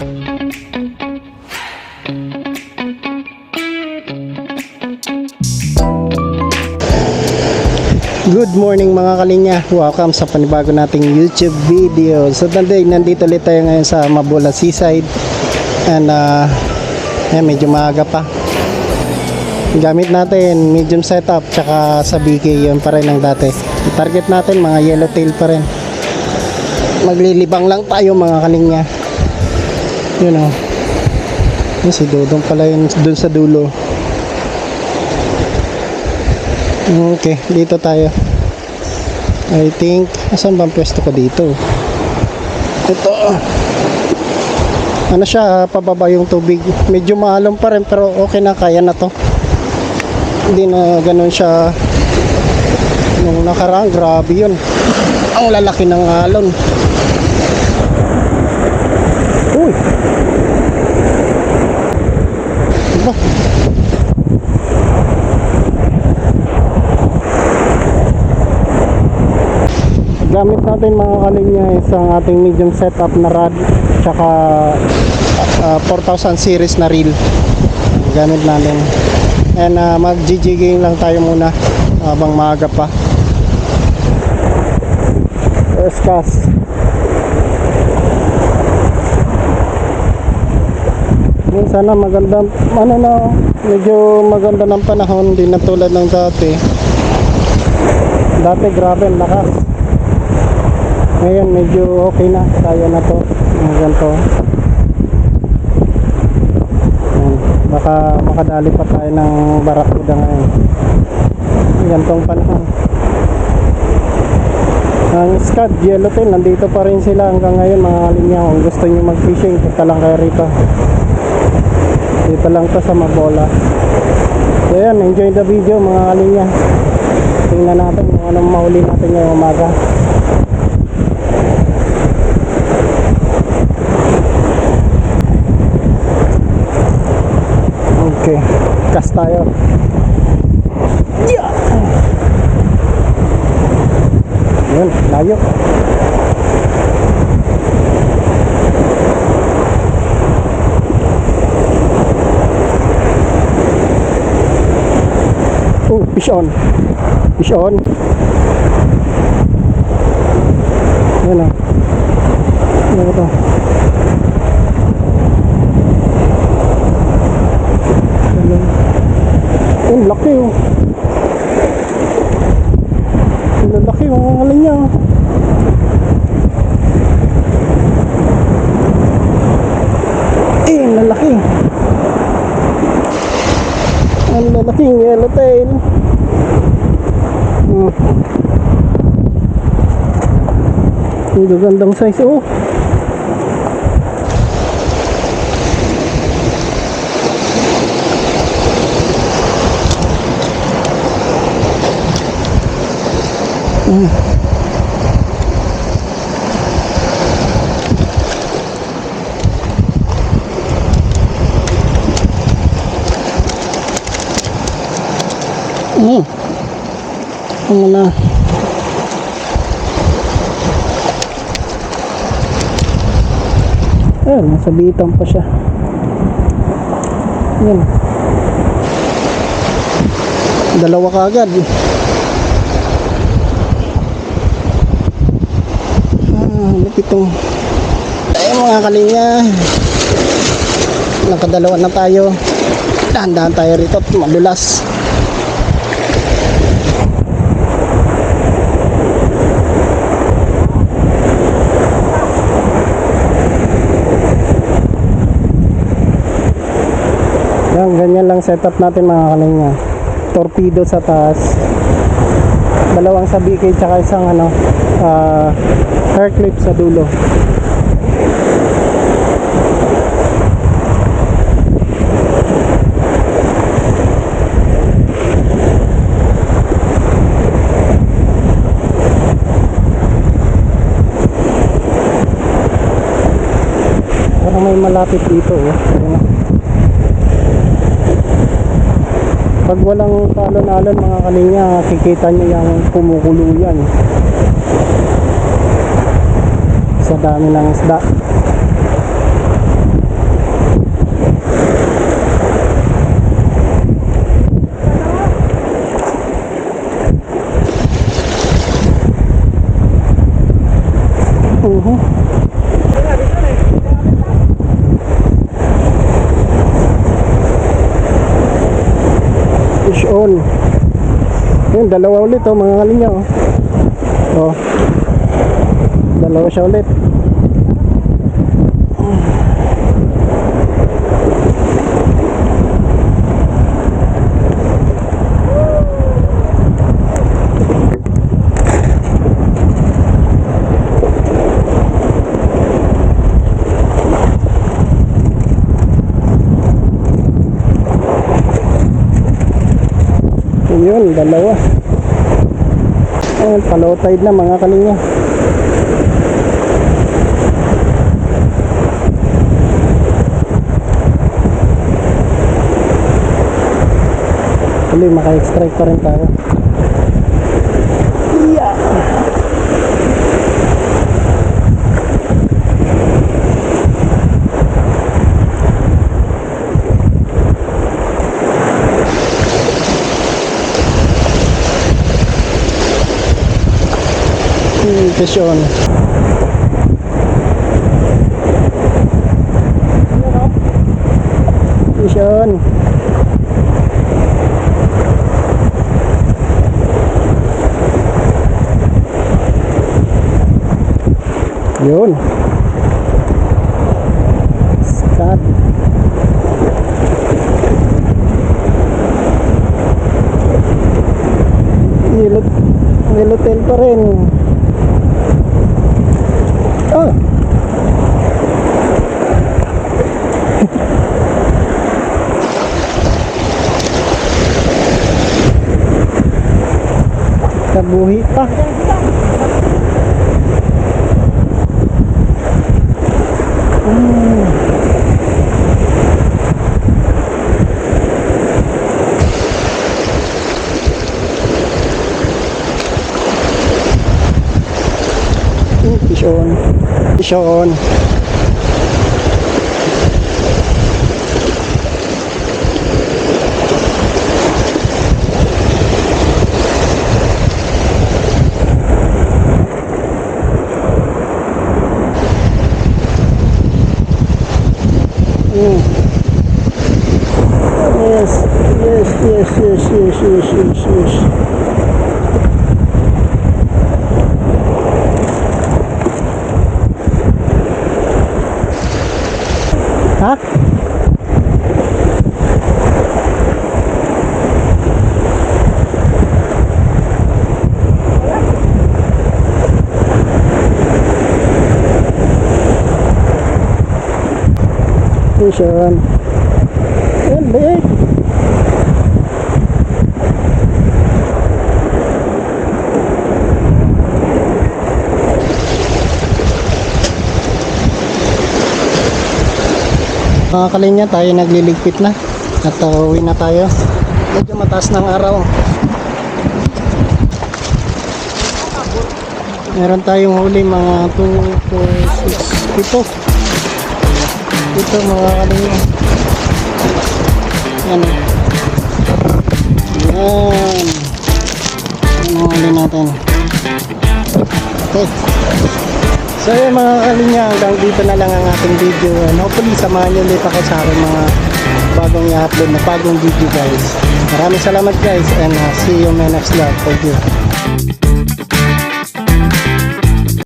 Good morning mga kalinya. Welcome sa panibago nating YouTube video. So today, nandito ulit tayo ngayon sa Mabula Seaside. And uh, yan, medyo maaga pa. Gamit natin medium setup tsaka sa BK yun pa rin ang dati. Target natin mga yellowtail pa rin. Maglilibang lang tayo mga kalinya. Yun o. Yun, si Dodong pala yun dun sa dulo. Okay, dito tayo. I think, asan bang pwesto ko dito? Ito. Ano siya, ah, pababa yung tubig. Medyo maalon pa rin, pero okay na, kaya na to. Hindi na ganun siya. Nung nakaraan, grabe yun. Ang lalaki ng alon. Uy! Diba? gamit natin mga kalinya isang ating medium setup na rod tsaka uh, 4000 series na reel gamit natin and uh, mag GG lang tayo muna habang maaga pa first cast sana maganda. Ano na medyo maganda ng panahon hindi na tulad ng dati. Dati grabe ang lakas. Ngayon medyo okay na kaya na to. Ganito. Baka makadali pa tayo ng barakuda ngayon. Gantong panahon. Ang scad yellowtail nandito pa rin sila hanggang ngayon mga kalinya kung gusto nyo mag fishing punta lang kayo rito dito lang to sa Mabola so yan enjoy the video mga kalinya tingnan natin kung anong mahuli natin ngayong umaga Okay, cast tayo. Yeah! Yun, layo. Oh, fish on. Fish on. Yan ah. Ano ba to? Ang laki oh. Ang laki oh. Ang alin niya oh. Eh, ang lalaki. Ang lalaking yellowtail. Hmm. Ang gagandang size oh. Hmm. Ano na? Ayun, nasa bitang pa siya. Yan. Dalawa ka agad. Ah, lupit itong. Ayun mga kalinya. Nakadalawa na tayo. Dahan-dahan tayo rito. Madulas. Yan, ganyan lang setup natin mga kalinga. Torpedo sa taas. Dalawang sa BK tsaka isang ano, ah, hair clip sa dulo. Parang may malapit dito oh. Ayan na. Pag walang talon-alon mga kalinya, kikita nyo yung kumukulo yan. Sa dami ng isda. Yun, dalawa ulit oh, mga kalinga oh. Oh. Dalawa siya ulit. Yun, dalawa. Ayan, palow tide na mga kalinga. Tuloy, maka-extract pa rin tayo. Yeah. Hmm, fish on. Fish on. Yun. Stud. Nilot, nilotel pa rin. Nabuhi pa. Hmm, Fish on. Fish on. Mm. Yes, yes, yes, yes, yes, yes, yes, yes. Ha? Station. Yan, big. Mga kalinya, tayo nagliligpit na. At uh, uwi na tayo. Medyo mataas ng araw. Meron tayong huli mga 2, 4, 6, 7. Ito mga kalinya. Yan. Yan. Yan ang natin. Okay. So yun mga kalinya, hanggang dito na lang ang ating video. And hopefully samahan nyo ulit ako sa aking mga bagong i-upload na bagong video guys. Maraming salamat guys and uh, see you my next vlog. Thank you.